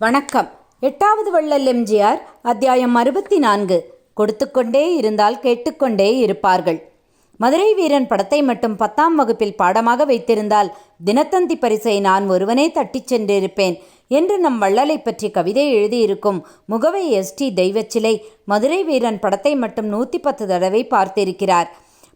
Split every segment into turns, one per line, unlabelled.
வணக்கம். எட்டாவது வள்ளல் எம்ஜிஆர் அத்தியாயம் அறுபத்தி நான்கு கொடுத்துக்கொண்டே இருந்தால் கேட்டுக்கொண்டே இருப்பார்கள். மதுரை வீரன் படத்தை மட்டும் பத்தாம் வகுப்பில் பாடமாக வைத்திருந்தால் தினத்தந்தி பரிசை நான் ஒருவனே தட்டிச் சென்றிருப்பேன் என்று நம் வள்ளலை பற்றி கவிதை எழுதியிருக்கும் முகவை எஸ்டி தெய்வச்சிலை மதுரை வீரன் படத்தை மட்டும் நூற்றி பத்து தடவை பார்த்திருக்கிறார்.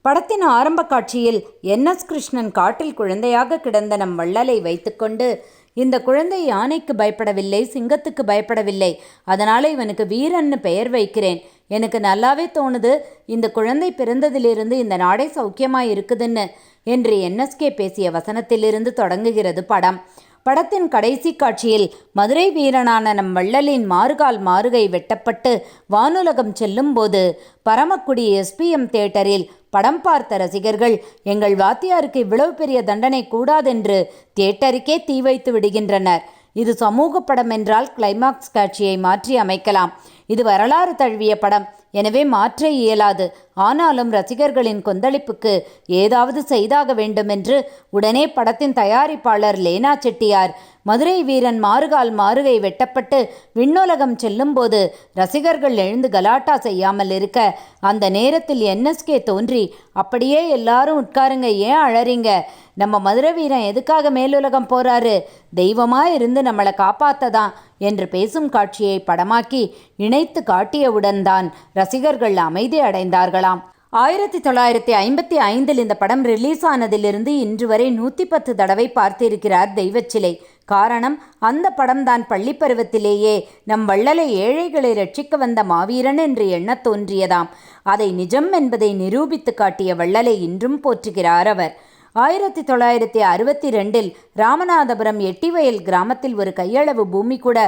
படத்தின் ஆரம்ப காட்சியில் என். எஸ். கிருஷ்ணன் காட்டில் குழந்தையாக கிடந்த நம் வள்ளலை வைத்துக்கொண்டு இந்த குழந்தை யானைக்கு பயப்படவில்லை சிங்கத்துக்கு பயப்படவில்லை. அதனால் இவனுக்கு வீரன்னு பெயர் வைக்கிறேன். எனக்கு நல்லாவே தோணுது இந்த குழந்தை பிறந்ததிலிருந்து இந்த நாடே சௌக்கியமாக இருக்குதுன்னு என்று என்எஸ்கே பேசிய வசனத்திலிருந்து தொடங்குகிறது படம். படத்தின் கடைசி காட்சியில் மதுரை வீரனான நம் வள்ளலின் மாறுகால் மாறுகை வெட்டப்பட்டு வானுலகம் செல்லும்போது பரமக்குடி எஸ்பிஎம் தியேட்டரில் படம் பார்த்த ரசிகர்கள் எங்கள் வாத்தியாருக்கு இவ்வளவு பெரிய தண்டனை கூடாதென்று தியேட்டருக்கே தீ வைத்து விடுகின்றனர். இது சமூக படம் என்றால் கிளைமாக்ஸ் காட்சியை மாற்றி அமைக்கலாம். இது வரலாறு தழுவிய படம். எனவே மாற்ற இயலாது. ஆனாலும் ரசிகர்களின் கொந்தளிப்புக்கு ஏதாவது செய்தாக வேண்டுமென்று உடனே படத்தின் தயாரிப்பாளர் லேனா செட்டியார் மதுரை வீரன் மாறுகால் மாறுகை வெட்டப்பட்டு விண்ணுலகம் செல்லும்போது ரசிகர்கள் எழுந்து கலாட்டா செய்யாமல் இருக்க அந்த நேரத்தில் என்எஸ்கே தோன்றி அப்படியே எல்லாரும் உட்காருங்க ஏன் அழறீங்க? நம்ம மதுரை வீரன் எதுக்காக மேலுலகம் போறாரு? தெய்வமா இருந்து நம்மளை காப்பாத்ததான். என்று பேசும் காட்சியை படமாக்கி இணைத்து காட்டியவுடன் தான் ரசிகர்கள் அமைதி அடைந்தார்களாம். ஆயிரத்தி தொள்ளாயிரத்தி ஐம்பத்தி ஐந்தில் இந்த படம் ரிலீஸ் ஆனதிலிருந்து இன்று வரை நூற்றி பத்து தடவை பார்த்திருக்கிறார் தெய்வச்சிலை. காரணம் அந்த படம்தான் பள்ளி பருவத்திலேயே நம் வள்ளலை ஏழைகளை ரட்சிக்க வந்த மாவீரன் என்று எண்ணத் தோன்றியதாம். அதை நிஜம் என்பதை நிரூபித்து காட்டிய வள்ளலை இன்றும் போற்றுகிறார் அவர். ஆயிரத்தி தொள்ளாயிரத்தி அறுபத்தி ரெண்டில் ராமநாதபுரம் எட்டிவயல் கிராமத்தில் ஒரு கையளவு பூமி கூட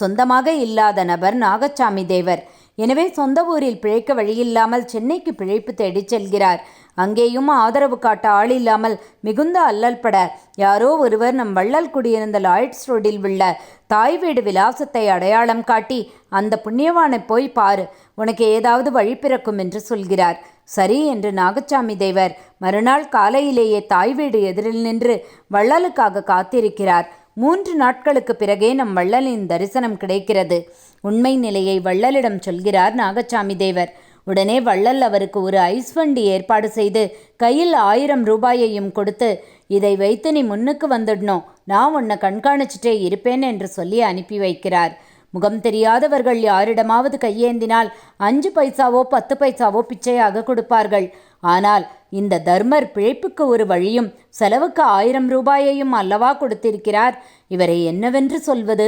சொந்தமாக இல்லாத நபர் நாகச்சாமி தேவர். எனவே சொந்த ஊரில் பிழைக்க வழியில்லாமல் சென்னைக்கு பிழைப்பு தேடிச் செல்கிறார். அங்கேயும் ஆதரவு காட்ட ஆள் இல்லாமல் மிகுந்த அல்லல் பட யாரோ ஒருவர் நம் வள்ளல் குடியிருந்த லாய்ட்ஸ் ரோடில் உள்ள தாய் வீடு விலாசத்தை அடையாளம் காட்டி அந்த புண்ணியவானை போய் பாரு உனக்கு ஏதாவது வழி பிறக்கும் என்று சொல்கிறார். சரி என்று நாகச்சாமி தேவர் மறுநாள் காலையிலேயே தாய் வீடு எதிரில் நின்று வள்ளலுக்காக காத்திருக்கிறார். மூன்று நாட்களுக்கு பிறகே நம் வள்ளலின் தரிசனம் கிடைக்கிறது. உண்மை நிலையை வள்ளலிடம் சொல்கிறார் நாகச்சாமி தேவர். உடனே வள்ளல் அவருக்கு ஒரு ஐஸ் வண்டி ஏற்பாடு செய்து கையில் ஆயிரம் ரூபாயையும் கொடுத்து இதை வைத்து நீ முன்னுக்கு வந்துடணும். நான் உன்னை கண்காணிச்சிட்டே இருப்பேன் என்று சொல்லி அனுப்பி வைக்கிறார். முகம் தெரியாதவர்கள் யாரிடமாவது கையேந்தினால் அஞ்சு பைசாவோ பத்து பைசாவோ பிச்சையாக கொடுப்பார்கள். ஆனால் இந்த தர்மர் பிழைப்புக்கு ஒரு வழியும் செலவுக்கு ஆயிரம் ரூபாயையும் அல்லவா கொடுத்திருக்கிறார்? இவரை என்னவென்று சொல்வது?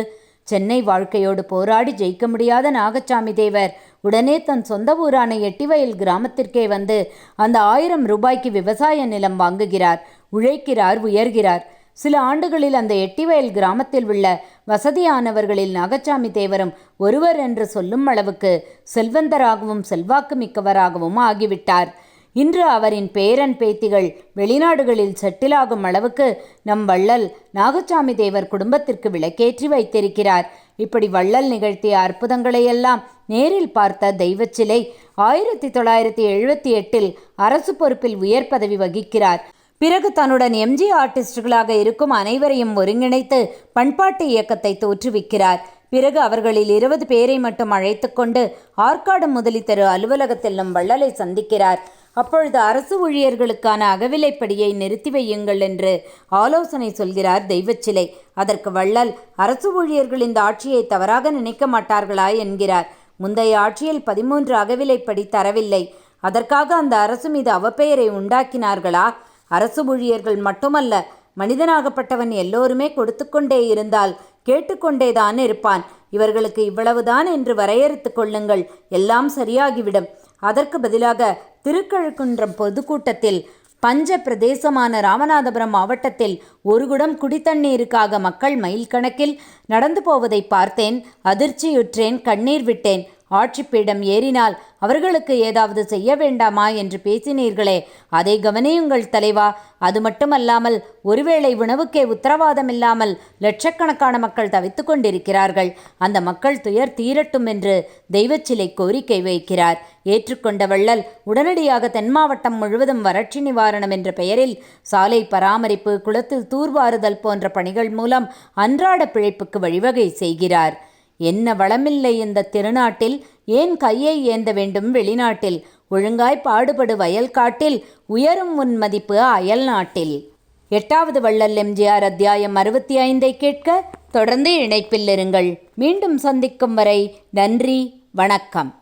சென்னை வாழ்க்கையோடு போராடி ஜெயிக்க முடியாத நாகச்சாமி தேவர் உடனே தன் சொந்த ஊரான எட்டிவயல் கிராமத்திற்கே வந்து அந்த ஆயிரம் ரூபாய்க்கு விவசாய நிலம் வாங்குகிறார். உழைக்கிறார் உயர்கிறார். சில ஆண்டுகளில் அந்த எட்டிவயல் கிராமத்தில் உள்ள வசதியானவர்களில் நாகச்சாமி தேவரும் ஒருவர் என்று சொல்லும் அளவுக்கு செல்வந்தராகவும் செல்வாக்கு மிக்கவராகவும் ஆகிவிட்டார். இன்று அவரின் பேரன் பேத்திகள் வெளிநாடுகளில் செட்டிலாகும் அளவுக்கு நம் வள்ளல் நாகச்சாமி தேவர் குடும்பத்திற்கு விளக்கேற்றி வைத்திருக்கிறார். இப்படி வள்ளல் நிகழ்த்திய அற்புதங்களையெல்லாம் நேரில் பார்த்த தெய்வச்சிலை ஆயிரத்தி தொள்ளாயிரத்தி எழுபத்தி எட்டில் அரசு பொறுப்பில் உயர் பதவி வகிக்கிறார். பிறகு தன்னுடன் எம்ஜி ஆர்டிஸ்டுகளாக இருக்கும் அனைவரையும் ஒருங்கிணைத்து பண்பாட்டு இயக்கத்தை தோற்றுவிக்கிறார். பிறகு அவர்களில் இருபது பேரை மட்டும் அழைத்து கொண்டு ஆற்காடு முதலி தெரு வள்ளலை சந்திக்கிறார். அப்பொழுது அரசு ஊழியர்களுக்கான அகவிலைப்படியை நிறுத்தி வையுங்கள் என்று ஆலோசனை சொல்கிறார் தெய்வச்சிலை. அதற்கு வள்ளல் அரசு ஊழியர்கள் இந்த ஆட்சியை தவறாக நினைக்க மாட்டார்களா? என்கிறார். முந்தைய ஆட்சியில் பதிமூன்று அகவிலைப்படி தரவில்லை. அதற்காக அந்த அரசு மீது அவப்பெயரை உண்டாக்கினார்களா? அரசு ஊழியர்கள் மட்டுமல்ல மனிதனாகப்பட்டவன் எல்லோருமே கொடுத்து கொண்டே இருந்தால் கேட்டுக்கொண்டேதான் இருப்பான். இவர்களுக்கு இவ்வளவுதான் என்று வரையறுத்து கொள்ளுங்கள். எல்லாம் சரியாகிவிடும். அதற்கு பதிலாக திருக்கழுக்குன்றம் பொதுக்கூட்டத்தில் பஞ்ச பிரதேசமான ராமநாதபுரம் மாவட்டத்தில் ஒரு குடம் குடித்தண்ணீருக்காக மக்கள் மைல் கணக்கில் நடந்து போவதை பார்த்தேன் அதிர்ச்சியுற்றேன் கண்ணீர் விட்டேன். ஆட்சிப்பீடம் ஏறினால் அவர்களுக்கு ஏதாவது செய்ய வேண்டாமா என்று பேசினீர்களே. அதை கவனியுங்கள் தலைவா. அது மட்டுமல்லாமல் ஒருவேளை உணவுக்கே உத்தரவாதம் இல்லாமல் லட்சக்கணக்கான மக்கள் தவித்து கொண்டிருக்கிறார்கள். அந்த மக்கள் துயர் தீரட்டும் என்று தெய்வச்சிலை கோரிக்கை வைக்கிறார். ஏற்றுக்கொண்ட வள்ளல் உடனடியாக தென் மாவட்டம் முழுவதும் வறட்சி நிவாரணம் என்ற பெயரில் சாலை பராமரிப்பு குளத்தில் தூர்வாறுதல் போன்ற பணிகள் மூலம் அன்றாட பிழைப்புக்கு வழிவகை செய்கிறார். என்ன வளமில்லை இந்த திருநாட்டில்? ஏன் கையை ஏந்த வேண்டும் வெளிநாட்டில்? ஒழுங்காய் பாடுபடு வயல் காட்டில் உயரும் உன் மதிப்பு அயல் நாட்டில். எட்டாவது வள்ளல் எம்ஜிஆர் அத்தியாயம் அறுபத்தி ஐந்தை கேட்க தொடர்ந்து இணைப்பில் இருங்கள். மீண்டும் சந்திக்கும் வரை நன்றி வணக்கம்.